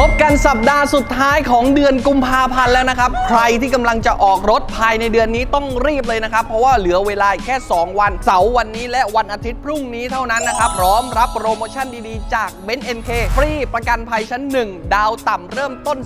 พบกันสัปดาห์สุดท้ายของเดือนกุมภาพันธ์แล้วนะครับ ใครที่กำลังจะออกรถภายในเดือนนี้ต้องรีบเลยนะครับ เพราะว่าเหลือเวลาแค่ 2 วัน เสาร์วันนี้และวันอาทิตย์พรุ่งนี้เท่านั้นนะครับ พร้อมรับโปรโมชั่นดีๆ จาก b e n NK ฟรีประกันภัยชั้น 1 ดาวต่ำเริ่มต้น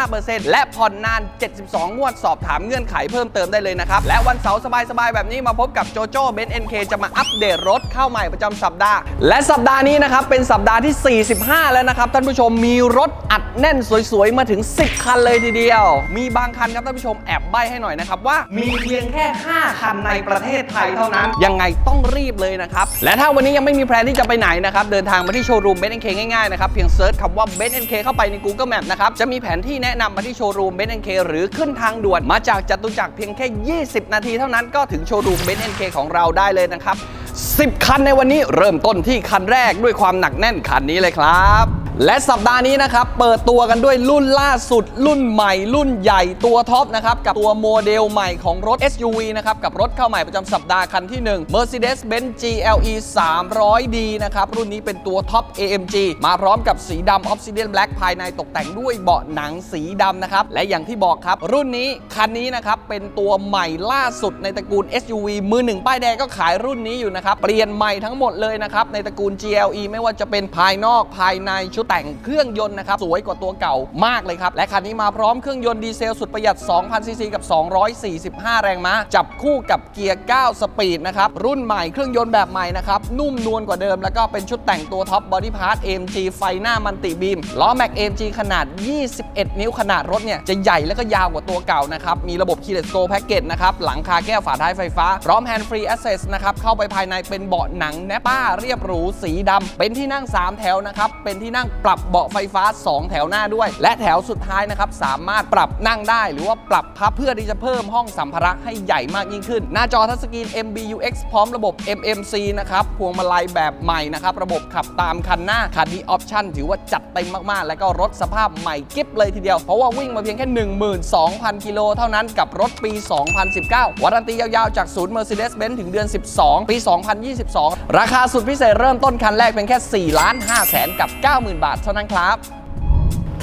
15%และผ่อนนาน 72 งวดสอบถามเงื่อนไขเพิ่มเติมได้เลยนะครับ และวันเสาร์สบายๆ แบบนี้มาพบกับโจโจ้เบน NK จะมาอัปเดตรถเข้าใหม่ประจำสัปดาห์ และสัปดาห์นี้นะครับเป็นสัปดาห์ที่ 45 แล้วนะครับท่านผู้ชมมีรถอัดแน่นสวยๆ มาถึง 10 คันเลยทีเดียว มีบางคันครับท่านผู้ชมแอบใบให้หน่อยนะครับว่ามีเพียงแค่ 5 คันในประเทศไทยเท่านั้น ยังไงต้องรีบเลยนะครับ และถ้าวันนี้ยังไม่มีแพลนที่จะไปไหนนะครับ เดินทางมาที่โชว์รูมเบน NK ง่ายๆนะครับ เพียงเซิร์ชคำว่าเบน NK เคเข้าไปใน Google Map นะครับ จะมีแผนที่แนะนำมาที่โชว์รูมเบน NK หรือขึ้นทางด่วนมาจากจตุจักรเพียงแค่ 20 นาทีเท่านั้นก็ถึงโชว์รูมเบน NK ของเราได้เลยนะครับ10 คันในวันนี้เริ่มต้นที่คันแรกด้วยความหนักแน่นคันนี้เลยครับ และสัปดาห์นี้นะครับ เปิดตัวกันด้วยรุ่นล่าสุด รุ่นใหม่ รุ่นใหญ่ตัวท็อปนะครับ กับตัวโมเดลใหม่ของรถ SUV นะครับ กับรถเข้าใหม่ประจำสัปดาห์คันที่ 1 Mercedes-Benz GLE 300D นะครับ รุ่นนี้เป็นตัวท็อป AMG มาพร้อมกับสีดำ Obsidian Black ภายในตกแต่งด้วยเบาะหนังสีดำนะครับ และอย่างที่บอกครับ รุ่นนี้คันนี้นะครับ เป็นตัวใหม่ล่าสุดในตระกูล SUV มือหนึ่งป้ายแดงก็ขายรุ่นนี้อยู่นะครับเปลี่ยนใหม่ทั้งหมดเลยนะครับในตระกูล GLE ไม่ว่าจะเป็นภายนอกภายในชุดแต่งเครื่องยนต์นะครับสวยกว่าตัวเก่ามากเลยครับ และคันนี้มาพร้อมเครื่องยนต์ดีเซลสุดประหยัด 2,000 ซีซีกับ 245 แรงม้า จับคู่กับเกียร์ 9 สปีดนะครับ รุ่นใหม่เครื่องยนต์แบบใหม่นะครับ นุ่มนวลกว่าเดิม แล้วก็เป็นชุดแต่งตัวท็อปบอดี้พาร์ท AMG ไฟหน้ามันติบีมล้อแม็ก AMG ขนาด 21 นิ้วขนาดรถเนี่ยจะใหญ่แล้วก็ยาวกว่าตัวเก่านะครับมีระบบ Keyless Go Package นะครับหลังคาแก้วฝาท้ายไฟฟ้าพร้อม Hand Free Access นะครับเข้าไปภายในเป็นเบาะหนังแนป้าเรียบหรูสีดำเป็นที่นั่ง 3 แถวนะครับเป็นที่นั่งปรับเบาะไฟฟ้า 2 แถวหน้าด้วย และแถวสุดท้ายนะครับสามารถปรับนั่งได้ หรือว่าปรับพับเพื่อที่จะเพิ่มห้องสัมภาระให้ใหญ่มากยิ่งขึ้น หน้าจอทัชสกรีน MBUX พร้อมระบบ MMC นะครับพวงมาลัยแบบใหม่นะครับระบบขับตามคันหน้าคันนี้ออปชั่นถือว่าจัดเต็มมากๆ แล้วก็รถสภาพใหม่กิ๊บเลยทีเดียว เพราะว่าวิ่งมาเพียงแค่ 12,000 กิโลเท่านั้นกับรถปี 2019 วารันตียาวๆ จากศูนย์ Mercedes-Benz ถึงเดือน 12 ปี 2022 ราคาสุดพิเศษเริ่มต้นคันแรกเพียงแค่ 4 ล้าน5แสนกับ 90,000 บาทเท่านั้นครับ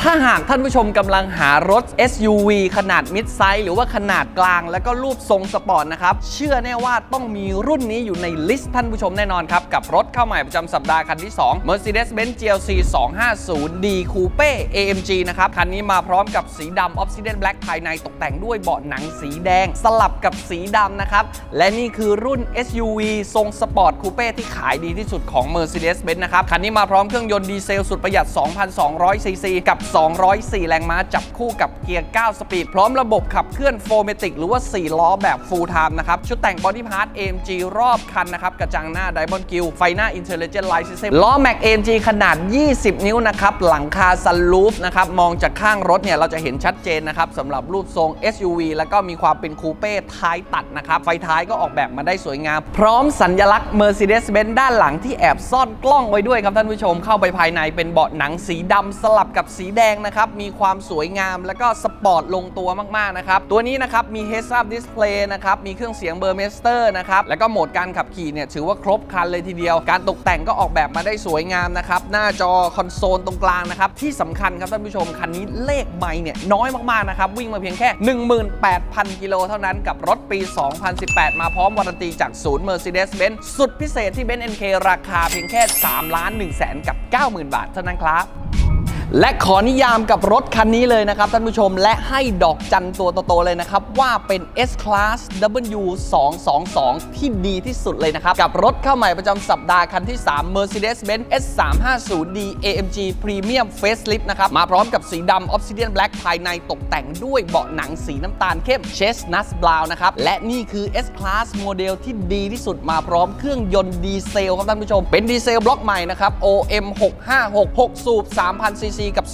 ถ้าหากท่านผู้ชมกำลังหารถ SUV ขนาดมิดไซส์หรือว่าขนาดกลาง แล้วก็รูปทรงสปอร์ตนะครับ เชื่อแน่ว่าต้องมีรุ่นนี้อยู่ในลิสต์ท่านผู้ชมแน่นอนครับ กับรถเข้าใหม่ประจำสัปดาห์คันที่ 2 Mercedes-Benz GLC 250D Coupe AMG นะครับ คันนี้มาพร้อมกับสีดำ Obsidian Black ภายในตกแต่งด้วยเบาะหนังสีแดง สลับกับสีดำนะครับ และนี่คือรุ่น SUV ทรงสปอร์ตคูเป้ที่ขายดีที่สุดของ Mercedes-Benz นะครับคันนี้มาพร้อมเครื่องยนต์ดีเซลสุดประหยัด 2,200ซีซีกับ204 แรงม้าจับคู่กับเกียร์ 9 สปีด พร้อมระบบขับเคลื่อนโฟเมติกหรือว่า 4 ล้อแบบ Full Time นะครับ ชุดแต่งบอดี้พาร์ท AMG รอบคันนะครับ กระจังหน้า Diamond Grille ไฟหน้า Intelligent Light System ล้อ Mac AMG ขนาด 20 นิ้วนะครับ หลังคาซันรูฟนะครับ มองจากข้างรถเนี่ย เราจะเห็นชัดเจนนะครับสำหรับรูปทรง SUV แล้วก็มีความเป็นคูเป้ท้ายตัดนะครับ ไฟท้ายก็ออกแบบมาได้สวยงาม พร้อมสัญลักษณ์ Mercedes-Benz ด้านหลังที่แอบซ่อนกล้องไว้ด้วยครับท่านผู้ชมเข้าไปภายในเป็นเบาะหนังสีดำสลับกับสีแดงนะครับ มีความสวยงามแล้วก็สปอร์ตลงตัวมาก ๆ นะครับ ตัวนี้นะครับ มี Heads Up Display นะครับ มีเครื่องเสียงเบอร์เมสเตอร์นะครับ แล้วก็โหมดการขับขี่เนี่ยถือว่าครบครันเลยทีเดียว การตกแต่งก็ออกแบบมาได้สวยงามนะครับ หน้าจอคอนโซลตรงกลางนะครับ ที่สำคัญครับท่านผู้ชม คันนี้เลขไมล์เนี่ยน้อยมาก ๆ นะครับ วิ่งมาเพียงแค่ 18,000 กิโลเท่านั้นกับรถปี 2018 มาพร้อมวารันตีจากศูนย์ Mercedes-Benz สุดพิเศษที่ Benz NK ราคาเพียงแค่ 3 ล้าน1แสนกับ 90,000 บาทเท่านั้นครับ และขอนิยามกับรถคันนี้เลยนะครับท่านผู้ชมและให้ดอกจันตัวโตๆเลยนะครับ ว่าเป็น S Class W 2 2 2 ที่ดีที่สุดเลยนะครับ กับรถเข้าใหม่ประจำสัปดาห์คันที่ 3 Mercedes-Benz S 3 5 0 D AMG Premium Facelift นะครับ มาพร้อมกับสีดำ Obsidian Black ภายในตกแต่งด้วยเบาะหนังสีน้ำตาลเข้ม Chestnut Brown นะครับ และนี่คือ S Class โมเดลที่ดีที่สุดมาพร้อมเครื่องยนต์ดีเซลครับท่านผู้ชมเป็นดีเซลบล็อกใหม่นะครับ OM 656 6สูบ3,000ซีซีกับ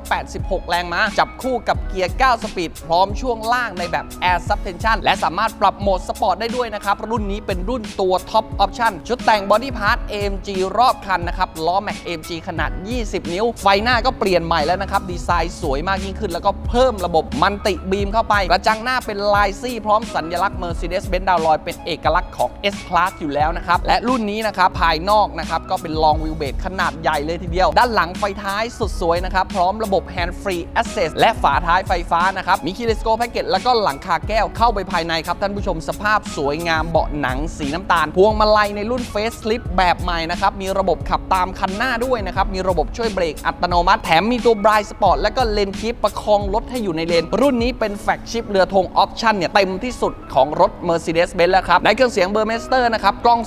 286 แรงม้า จับคู่กับเกียร์ 9 สปีด พร้อมช่วงล่างในแบบ Air Suspension และสามารถปรับโหมดสปอร์ตได้ด้วยนะครับ รุ่นนี้เป็นรุ่นตัวท็อปออปชั่นชุดแต่งบอดี้พาร์ท AMG รอบคันนะครับ ล้อแม็ก AMG ขนาด 20 นิ้ว ไฟหน้าก็เปลี่ยนใหม่แล้วนะครับ ดีไซน์สวยมากยิ่งขึ้น แล้วก็เพิ่มระบบมันติบีมเข้าไปกระจังหน้าเป็นลายซี่พร้อมสัญลักษณ์ Mercedes-Benz ดาวลอยเป็นเอกลักษณ์ของ S Class อยู่แล้วนะครับและรุ่นนี้นะครับภายนอกนะครับก็เป็นลองวิวเบ e ขนาดใหญ่เลยทีเดียว ด้านหลังไฟท้ายสุดสวยนะครับ พร้อมระบบ Hand Free Access และฝาท้ายไฟฟ้านะครับ มีคีเลสโกแพ็กเกจแล้วก็หลังคาแก้วเข้าไปภายในครับ ท่านผู้ชมสภาพสวยงามเบาะหนังสีน้ำตาล พวงมาลัยในรุ่น Facelift แบบใหม่นะครับ มีระบบขับตามคันหน้าด้วยนะครับ มีระบบช่วยเบรกอัตโนมัติ แถมมีตัว Blind Spot และก็เลนคีปประคองรถให้อยู่ในเลน รุ่นนี้เป็นแฟกชิปเรือธงออปชั่นเนี่ยเต็มที่สุดของรถ Mercedes-Benz แล้วครับในเครื่องเสียงเบอร์เมสเตอร์นะครับกล้อง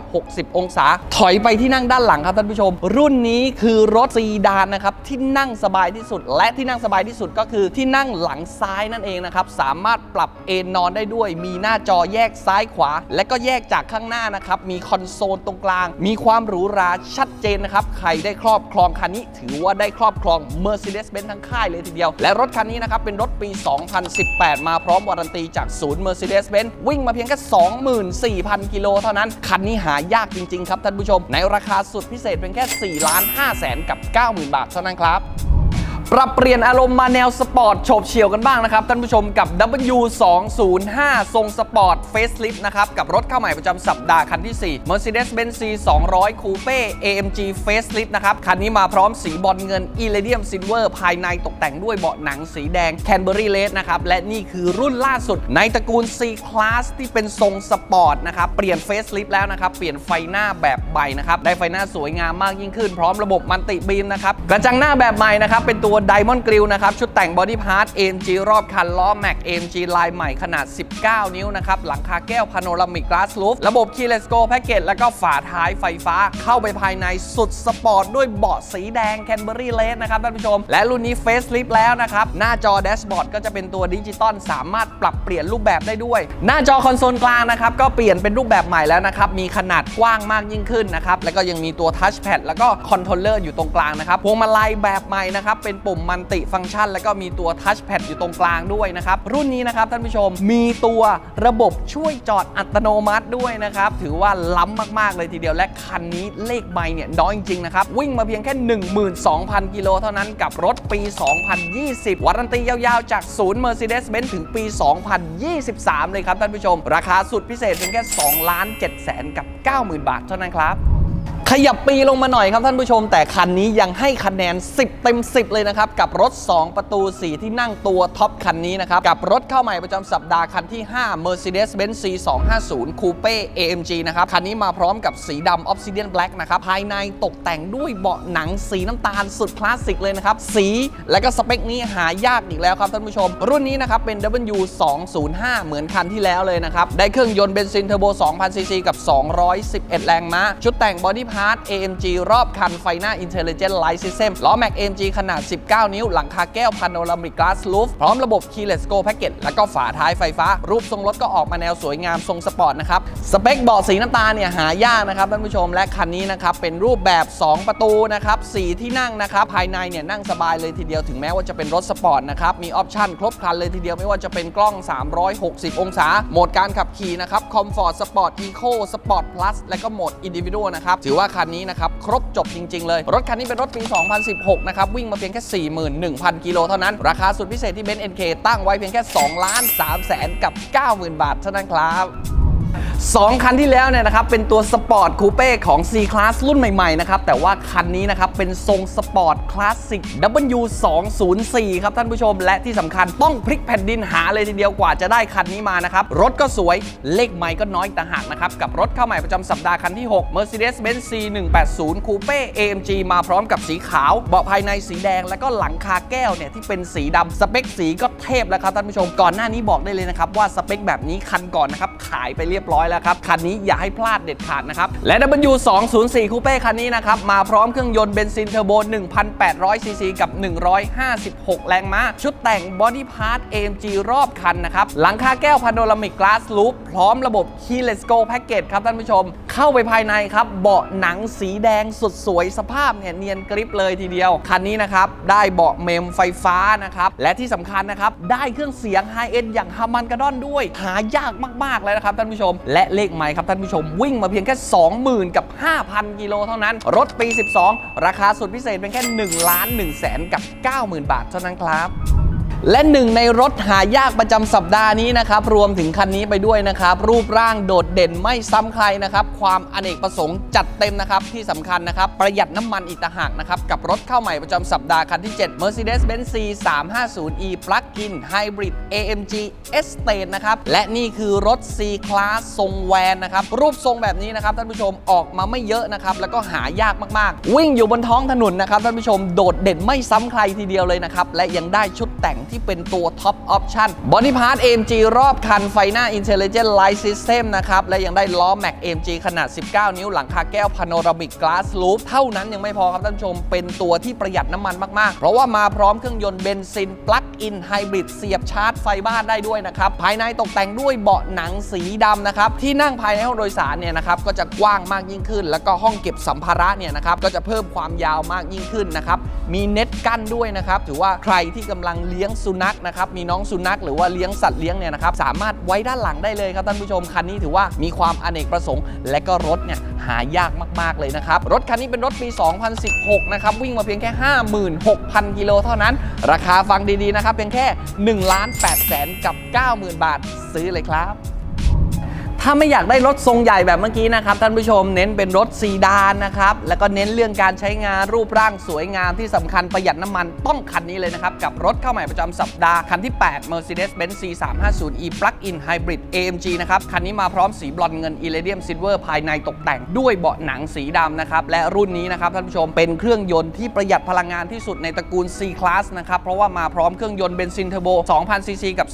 360 องศา ถอยไปที่นั่งด้านหลังครับท่านผู้ชม รุ่นนี้คือรถซีดานนะครับที่นั่งสบายที่สุด และที่นั่งสบายที่สุดก็คือที่นั่งหลังซ้ายนั่นเองนะครับสามารถปรับเอนนอนได้ด้วย มีหน้าจอแยกซ้ายขวา และก็แยกจากข้างหน้านะครับมีคอนโซลตรงกลาง มีความหรูหราชัดเจนนะครับใครได้ครอบครองคันนี้ถือว่าได้ครอบครอง Mercedes-Benz ทั้งค่ายเลยทีเดียว และรถคันนี้นะครับเป็นรถปี 2018 มาพร้อมวารันตีจากศูนย์ Mercedes-Benz วิ่งมาเพียงแค่ 24,000 กิโลเท่านั้น คันนี้หายากจริง ๆ ครับท่านผู้ชม ในราคาสุดพิเศษเพียงแค่ 4 ล้าน5แสนกับ 90,000 บาทเท่านั้นครับ ปรับเปลี่ยนอารมณ์มาแนวสปอร์ตโฉบเฉี่ยวกันบ้างนะครับ ท่านผู้ชมกับ W205 ทรงสปอร์ตเฟสลิฟนะครับ กับรถเข้าใหม่ประจำสัปดาห์คันที่ 4 Mercedes-Benz C200 Coupe AMG Facelift นะครับ คันนี้มาพร้อมสีบอลเงิน Iridium Silver ภายในตกแต่งด้วยเบาะหนังสีแดง Canberry Red นะครับ และนี่คือรุ่นล่าสุดในตระกูล C Class ที่เป็นทรงสปอร์ตนะครับ เปลี่ยนเฟสลิฟแล้วนะครับ เปลี่ยนไฟหน้าแบบใบนะครับ ได้ไฟหน้าสวยงามมากยิ่งขึ้น พร้อมระบบมันติบีมนะครับ กระจังหน้าแบบใหม่นะครับ เป็นตัว Diamond Grill นะครับ ชุดแต่งบอดี้พาร์ท AMG รอบคัน ล้อแม็ก AMG ลายใหม่ขนาด 19 นิ้วนะครับ หลังคาแก้วพาโนรามิก Glass Roof ระบบ Keyless Go Package แล้วก็ฝาท้ายไฟฟ้าเข้าไปภายในสุดสปอร์ตด้วยเบาะสีแดง Canberry Red นะครับท่านผู้ชม และรุ่นนี้ Facelift แล้วนะครับ หน้าจอแดชบอร์ดก็จะเป็นตัวดิจิตอลสามารถปรับเปลี่ยนรูปแบบได้ด้วย หน้าจอคอนโซลกลางนะครับก็เปลี่ยนเป็นรูปแบบใหม่แล้วนะครับมีขนาดกว้างมากยิ่งขึ้นนะครับแล้วก็ยังมีตัวทัชแพดแล้วก็คอนโทรลเลอร์อยู่ตรงกลางนะครับพวงมาลัยแบบใหม่นะครับเป็นปุ่มมัลติฟังก์ชัน แล้วก็มีตัวทัชแพดอยู่ตรงกลางด้วยนะครับ รุ่นนี้นะครับท่านผู้ชมมีตัวระบบช่วยจอดอัตโนมัติด้วยนะครับ ถือว่าล้ำมาก ๆ เลยทีเดียวและคันนี้เลขใบเนี่ยน้อยจริง ๆ นะครับ วิ่งมาเพียงแค่ 12,000 กิโลเท่านั้นกับรถปี 2020 วารันตียาวๆ จากศูนย์ Mercedes-Benz ถึงปี 2023 เลยครับท่านผู้ชม ราคาสุดพิเศษเพียงแค่2ล้าน7แสนกับ 90,000 บาทเท่านั้นครับ ขยับปีลงมาหน่อยครับท่านผู้ชม แต่คันนี้ยังให้คะแนน 10 เต็ม 10 เลยนะครับ กับรถ 2 ประตู 4 ที่นั่งตัวท็อปคันนี้นะครับ กับรถเข้าใหม่ประจำสัปดาห์คันที่ 5 Mercedes-Benz C250 Coupe AMG นะครับ คันนี้มาพร้อมกับสีดำ Obsidian Black นะครับ ภายในตกแต่งด้วยเบาะหนังสีน้ำตาลสุดคลาสสิกเลยนะครับ สีและก็สเปคนี้หายากอีกแล้วครับท่านผู้ชม รุ่นนี้นะครับเป็น W205 เหมือนคันที่แล้วเลยนะครับได้เครื่องยนต์เบนซินเทอร์โบ2,000ซีซีกับ 211 แรงม้าชุดแต่งบอดี้พาร์ท AMG รอบคันไฟหน้า Intelligent Light System ล้อแม็ก AMG ขนาด 19 นิ้ว หลังคาแก้ว Panoramic Glass Roof พร้อมระบบ Keyless Go Package แล้วก็ฝาท้ายไฟฟ้า รูปทรงรถก็ออกมาแนวสวยงามทรงสปอร์ตนะครับ สเปคเบาะสีน้ำตาลเนี่ยหายากนะครับท่านผู้ชมและคันนี้นะครับเป็นรูปแบบ 2 ประตูนะครับ4ที่นั่งนะครับภายในเนี่ยนั่งสบายเลยทีเดียวถึงแม้ว่าจะเป็นรถสปอร์ตนะครับมีออปชั่นครบครันเลยทีเดียวไม่ว่าจะเป็นกล้อง 360 องศาโหมดการขับขี่นะครับ Comfort Sport Eco Sport Plus และก็โหมด Individual นะครับถือว่าคันนี้นะครับครบจบจริง ๆ เลย รถคันนี้เป็นรถปี 2016 นะครับ วิ่งมาเพียงแค่ 41,000 กิโลเท่านั้น ราคาสุดพิเศษที่เบนซ์ NK ตั้งไว้เพียงแค่2ล้าน3แสนกับ 90,000 บาทเท่านั้นครับ 2 คันที่แล้วเนี่ยนะครับเป็นตัวสปอร์ตคูเป้ของ C Class รุ่นใหม่ๆนะครับแต่ว่าคันนี้นะครับเป็นทรงสปอร์ตคลาสสิก W204 ครับท่านผู้ชม และที่สำคัญต้องพลิกแผ่นดินหาเลยทีเดียวกว่าจะได้คันนี้มานะครับ รถก็สวยเลขไมค์ก็น้อยต่างหากนะครับ กับรถเข้าใหม่ประจำสัปดาห์คันที่ 6 Mercedes-Benz C180 Coupe AMG มาพร้อมกับสีขาว เบาะภายในสีแดง แล้วก็หลังคาแก้วเนี่ยที่เป็นสีดำสเปคสีก็เทพแล้วครับท่านผู้ชมก่อนหน้านี้บอกได้เลยนะครับว่าสเปคแบบนี้คันก่อนนะครับขายไปเรียบร้อยแล้วครับ คันนี้อย่าให้พลาดเด็ดขาดนะครับ และ W204 Coupe คันนี้นะครับ มาพร้อมเครื่องยนต์เบนซินเทอร์โบ 1,800 ซีซีกับ 156 แรงม้า ชุดแต่งบอดี้พาร์ท AMG รอบคันนะครับ หลังคาแก้วพาโนรามิกกลาสลูปพร้อมระบบ Keyless Go Package ครับท่านผู้ชม เข้าไปภายในครับ เบาะหนังสีแดงสุดสวยสภาพเนี่ยเนียนกริปเลยทีเดียว คันนี้นะครับ ได้เบาะเมมไฟฟ้านะครับ และที่สำคัญนะครับ ได้เครื่องเสียงไฮเอ็นอย่างฮามันกระดอนด้วย หายากมาก ๆ เลยนะครับท่านผู้ชม และเลขไมค์ครับท่านผู้ชม วิ่งมาเพียงแค่ 20,000 กับ 5,000 กิโลเท่านั้น รถปี 12 ราคาสุดพิเศษเป็นแค่1ล้าน1แสนกับ 90,000 บาทเท่านั้นครับ และหนึ่งในรถหายากประจำสัปดาห์นี้นะครับรวมถึงคันนี้ไปด้วยนะครับ รูปร่างโดดเด่นไม่ซ้ำใครนะครับ ความอเนกประสงค์จัดเต็มนะครับ ที่สำคัญนะครับ ประหยัดน้ำมันอีกต่างหากนะครับ กับรถเข้าใหม่ประจำสัปดาห์คันที่ 7 Mercedes-Benz C 350e Plug-in Hybrid AMG Estate นะครับ และนี่คือรถ C Class ทรงแวนนะครับ รูปทรงแบบนี้นะครับท่านผู้ชมออกมาไม่เยอะนะครับแล้วก็หายากมากๆ วิ่งอยู่บนท้องถนนนะครับท่านผู้ชมโดดเด่นไม่ซ้ำใครทีเดียวเลยนะครับและยังได้ชุดแต่งที่เป็นตัวท็อปออปชั่นบอดี้พาร์ท AMG รอบคันไฟหน้า Intelligent Light System นะครับ และยังได้ล้อ Mac AMG ขนาด 19 นิ้วหลังคาแก้ว Panoramic Glass Roof เท่านั้นยังไม่พอครับท่านชม เป็นตัวที่ประหยัดน้ำมันมากๆ เพราะว่ามาพร้อมเครื่องยนต์เบนซินปลั๊กอินไฮบริดเสียบชาร์จไฟบ้านได้ด้วยนะครับ ภายในตกแต่งด้วยเบาะหนังสีดำนะครับ ที่นั่งภายในห้องโดยสารเนี่ยนะครับก็จะกว้างมากยิ่งขึ้น แล้วก็ห้องเก็บสัมภาระเนี่ยนะครับก็จะเพิ่มความยาวมากยิ่งขึ้นนะครับ มีเน็ตกั้นด้วยนะครับ ถือว่าใครที่กำลังเลี้ยงสุนัขนะครับ มีน้องสุนัขหรือว่าเลี้ยงสัตว์เลี้ยงเนี่ยนะครับสามารถไว้ด้านหลังได้เลยครับท่านผู้ชมคันนี้ถือว่ามีความอเนกประสงค์ และก็รถเนี่ยหายากมาก ๆ เลยนะครับ รถคันนี้เป็นรถปี 2016 นะครับ วิ่งมาเพียงแค่ 56,000 กิโลเท่านั้น ราคาฟังดี ๆ นะครับเพียงแค่1ล้าน8แสนกับ 90,000 บาทซื้อเลยครับ ถ้าไม่อยากได้รถทรงใหญ่แบบเมื่อกี้นะครับท่านผู้ชมเน้นเป็นรถซีดานนะครับแล้วก็เน้นเรื่องการใช้งานรูปร่างสวยงามที่สำคัญประหยัดน้ำมันต้องคันนี้เลยนะครับ กับรถเข้าใหม่ประจำสัปดาห์ คันที่ 8 Mercedes-Benz C350e Plug-in Hybrid AMG นะครับ คันนี้มาพร้อมสีบลอนด์เงิน Iridium Silver ภายในตกแต่งด้วยเบาะหนังสีดำนะครับ และรุ่นนี้นะครับท่านผู้ชมเป็นเครื่องยนต์ที่ประหยัดพลังงานที่สุดในตระกูล C Class นะครับ เพราะว่ามาพร้อมเครื่องยนต์เบนซินเทอร์โบ 2,000ซีซีกับ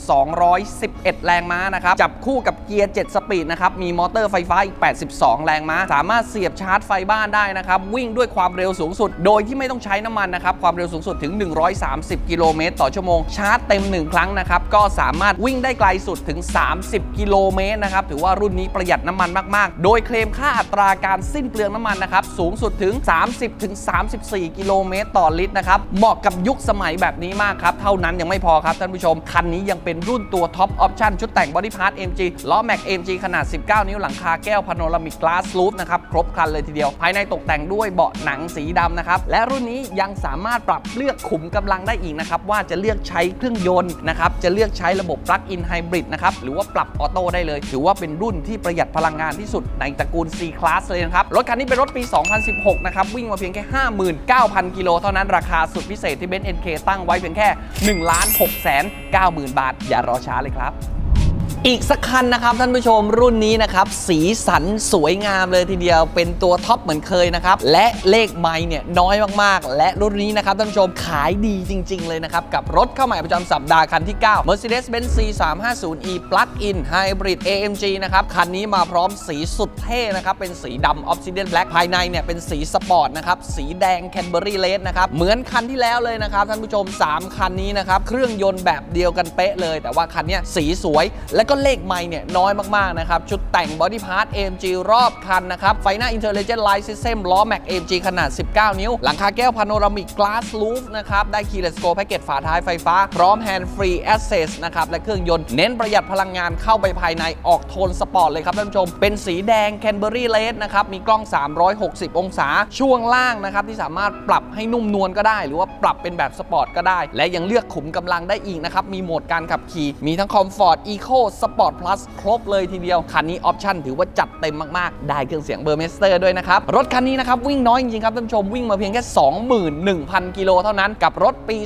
211 แรงม้านะครับ จับคู่กับเกียร์ 7 สปีดนะครับ มีมอเตอร์ไฟฟ้าอีก 82 แรงม้า สามารถเสียบชาร์จไฟบ้านได้นะครับ วิ่งด้วยความเร็วสูงสุด โดยที่ไม่ต้องใช้น้ำมันนะครับ ความเร็วสูงสุดถึง 130 กิโลเมตรต่อชั่วโมง ชาร์จเต็ม 1 ครั้งนะครับ ก็สามารถวิ่งได้ไกลสุดถึง 30 กิโลเมตรนะครับ ถือว่ารุ่นนี้ประหยัดน้ำมันมาก ๆ โดยเคลมค่าอัตราการสิ้นเปลืองน้ำมันนะครับ สูงสุดถึง 30ถึง34 กิโลเมตรต่อลิตรนะครับ เหมาะกับยุคสมัยแบบนี้มากครับ เท่านั้นยังไม่พอครับท่านผู้ชม คันนี้ยังเป็นรุ่นตัวท็อปออปชั่นชุดแต่งบอดี้พาร์ท MG ล้อ Mac MG ขนาด 19 นิ้วหลังคาแก้วพาโนรามิกกลาสลูปนะครับ ครบครันเลยทีเดียว ภายในตกแต่งด้วยเบาะหนังสีดำนะครับ และรุ่นนี้ยังสามารถปรับเลือกขุมกำลังได้อีกนะครับ ว่าจะเลือกใช้เครื่องยนต์นะครับ จะเลือกใช้ระบบปลั๊กอินไฮบริดนะครับ หรือว่าปรับออโต้ได้เลย ถือว่าเป็นรุ่นที่ประหยัดพลังงานที่สุดในตระกูล C Class เลยนะครับ รถคันนี้เป็นรถปี 2016 นะครับ วิ่งมาเพียงแค่ 59,000 กิโลเท่านั้นราคาสุดพิเศษที่เบนซ์ NK ตั้งไว้เพียงแค่1ล้าน6แสน90,000 บาท อย่ารอช้าเลยครับ อีกสักคันนะครับท่านผู้ชมรุ่นนี้นะครับ สีสันสวยงามเลยทีเดียวเป็นตัวท็อปเหมือนเคยนะครับ และเลขไม้เนี่ยน้อยมากๆ และรุ่นนี้นะครับท่านผู้ชมขายดีจริง ๆ เลยนะครับ กับรถเข้าใหม่ประจำสัปดาห์คันที่ 9 Mercedes-Benz C350e Plug-in Hybrid AMG นะครับ คันนี้มาพร้อมสีสุดเท่นะครับ เป็นสีดำ Obsidian Black ภายในเนี่ยเป็นสีสปอร์ตนะครับ สีแดง Canberry Red นะครับ เหมือนคันที่แล้วเลยนะครับท่านผู้ชม 3 คันนี้นะครับเครื่องยนต์แบบเดียวกันเป๊ะเลย แต่ว่าคันเนี้ยสีสวยและก็เลขไมล์เนี่ยน้อยมากๆนะครับ ชุดแต่งบอดี้พาร์ท AMG รอบคันนะครับ ไฟหน้า Intelligent Light System ล้อ Mac AMG ขนาด 19 นิ้ว หลังคาแก้ว Panoramic Glass Roof นะครับ ได้ Keyless Go Package ฝาท้ายไฟฟ้า พร้อม Hand Free Access นะครับ และเครื่องยนต์เน้นประหยัดพลังงานเข้าไปภายในออกโทนสปอร์ตเลยครับท่านผู้ชม เป็นสีแดง Canberry Red นะครับ มีกล้อง 360 องศา ช่วงล่างนะครับที่สามารถปรับให้นุ่มนวลก็ได้ หรือว่าปรับเป็นแบบสปอร์ตก็ได้ และยังเลือกขุมกำลังได้อีกนะครับมีโหมดการขับขี่มีทั้ง Comfort Eco Sport Plus ครบเลยทีเดียว คันนี้ออปชั่นถือว่าจัดเต็มมากๆ ได้เครื่องเสียงเบอร์เมสเตอร์ด้วยนะครับ รถคันนี้นะครับ วิ่งน้อยจริงๆครับท่านผู้ชมวิ่งมาเพียงแค่ 21,000 กิโลเท่านั้นกับรถปี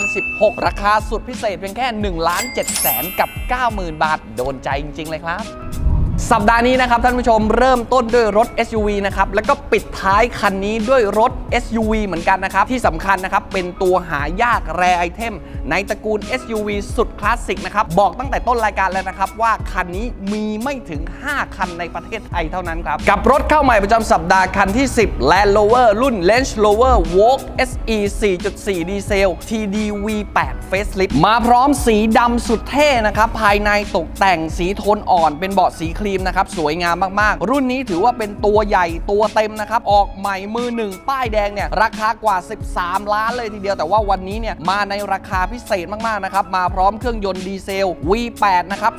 2016 ราคาสุดพิเศษเพียงแค่1ล้าน7แสนกับ 90,000 บาท โดนใจจริง ๆ เลยครับ สัปดาห์นี้นะครับท่านผู้ชมเริ่มต้นด้วยรถ SUV นะครับแล้วก็ปิดท้ายคันนี้ด้วยรถ SUV เหมือนกันนะครับ ที่สำคัญนะครับ เป็นตัวหายากแรไอเทม ในตระกูล SUV สุดคลาสสิกนะครับ บอกตั้งแต่ต้นรายการแล้วนะครับ ว่าคันนี้มีไม่ถึง 5 คันในประเทศไทยเท่านั้นครับ กับรถเข้าใหม่ประจำสัปดาห์คันที่ 10 Land Rover รุ่น Range Rover Vogue SE 4.4 ดีเซล TDV8 Facelift มาพร้อมสีดำสุดเท่นะครับภายในตกแต่งสีโทนอ่อนเป็นเบาะสีครีมนะครับสวยงามมากๆ รุ่นนี้ถือว่าเป็นตัวใหญ่ตัวเต็มนะครับออกใหม่มือหนึ่งป้ายแดงเนี่ยราคากว่า 13 ล้านเลยทีเดียวแต่ว่าวันนี้เนี่ยมาในราคาพิเศษมากๆนะครับมาพร้อมเครื่องยนต์ดีเซล V8 นะครับ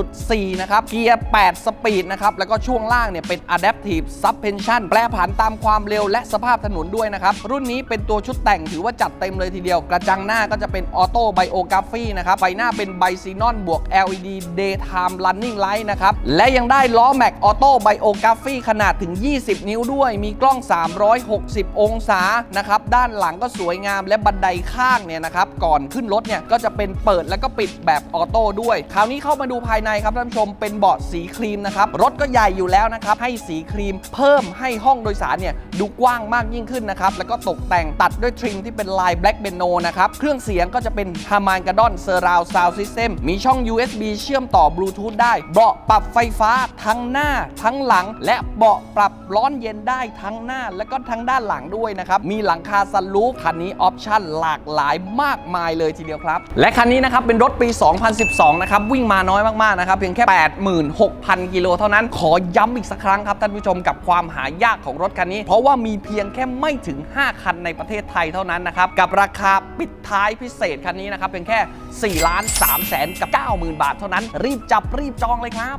4.4 นะครับเกียร์ 8 สปีดนะครับแล้วก็ช่วงล่างเนี่ยเป็น Adaptive Suspension แปรผันตามความเร็วและสภาพถนนด้วยนะครับรุ่นนี้เป็นตัวชุดแต่งถือว่าจัดเต็มเลยทีเดียว กระจังหน้าก็จะเป็นออโต้ไบโอกราฟีนะครับไฟหน้าเป็นไบซีนอนบวก LED Daytime Running Light นะครับและยังได้ล้อแม็กออโต้ไบโอกราฟีขนาดถึง 20 นิ้วด้วย มีกล้อง 360 องศานะครับ ด้านหลังก็สวยงามและบันไดข้างเนี่ยนะครับ ก่อนขึ้นรถเนี่ยก็จะเป็นเปิดแล้วก็ปิดแบบออโต้ด้วย คราวนี้เข้ามาดูภายในครับท่านผู้ชมเป็นเบาะสีครีมนะครับ รถก็ใหญ่อยู่แล้วนะครับ ให้สีครีมเพิ่มให้ห้องโดยสารเนี่ยดูกว้างมากยิ่งขึ้นนะครับ แล้วก็ตกแต่งตัดด้วยทริมที่เป็นลาย Black b e n o นนะครับ เครื่องเสียงก็จะเป็น h a r m a n k a d o n Surround Sound System มีช่อง USB เชื่อมต่อบลูทูธได้เบาะปรับไฟฟ้าทั้งหน้าทั้งหลัง และเบาะปรับร้อนเย็นได้ทั้งหน้า และก็ทั้งด้านหลังด้วยนะครับ มีหลังคาซันรูฟคันนี้ออปชั่นหลากหลายมากมายเลยทีเดียวครับ และคันนี้นะครับเป็นรถปี 2012 นะครับ วิ่งมาน้อยมากๆนะครับ เพียงแค่ 86,000 กิโลเท่านั้น ขอย้ำอีกสักครั้งครับท่านผู้ชมกับความหายากของรถคันนี้ เพราะว่ามีเพียงแค่ไม่ถึง 5 คันในประเทศไทยเท่านั้นนะครับ กับราคาปิดท้ายพิเศษคันนี้นะครับเพียงแค่4ล้าน3แสนกับ 90,000 บาทเท่านั้น รีบจับรีบจองเลยครับ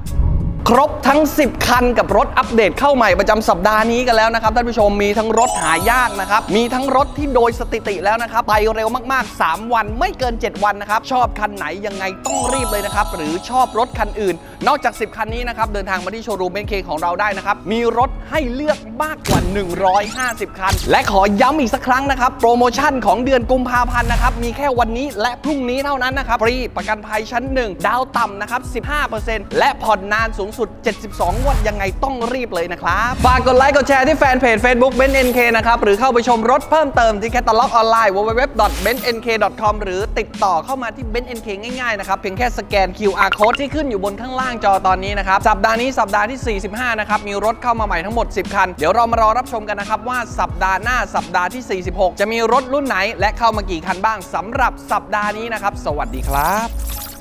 ครบทั้ง 10 คันกับรถอัปเดตเข้าใหม่ประจำสัปดาห์นี้กันแล้วนะครับท่านผู้ชมมีทั้งรถหายากนะครับ มีทั้งรถที่โดยสถิติแล้วนะครับ ไปเร็วมากๆ 3 วันไม่เกิน 7 วันนะครับ ชอบคันไหนยังไงต้องรีบเลยนะครับ หรือชอบรถคันอื่น นอกจาก 10 คันนี้นะครับ เดินทางมาที่โชว์รูมเบนเคของเราได้นะครับ มีรถให้เลือกมากกว่า 150 คัน และขอย้ำอีกสักครั้งนะครับ โปรโมชั่นของเดือนกุมภาพันธ์นะครับมีแค่วันนี้และพรุ่งนี้เท่านั้นนะครับฟรีประกันภัยชั้น 1 ดาวต่ำนะครับ 15%และผ่อนนานสูงสุด 72งวดยังไงต้องรีบเลยนะครับ ฝากกดไลค์กดแชร์ที่แฟนเพจ Facebook b e n NK นะครับ หรือเข้าไปชมรถเพิ่มเติมที่แคตตาล็อกออนไลน์ www.bennk.com หรือติดต่อเข้ามาที่ b e n NK ง่ายๆนะครับ เพียงแค่สแกน QR code ที่ขึ้นอยู่บนข้างล่างจอตอนนี้นะครับ สัปดาห์นี้สัปดาห์ที่ 45 นะครับ มีรถเข้ามาใหม่ทั้งหมด 10 คัน เดี๋ยวเรามารอรับชมกันนะครับว่าสัปดาห์หน้าสัปดาห์ที่ 46 จะมีรถรุ่นไหน และเข้ามากี่คันบ้างสำหรับสัปดาห์นี้นะครับ สวัสดีครับ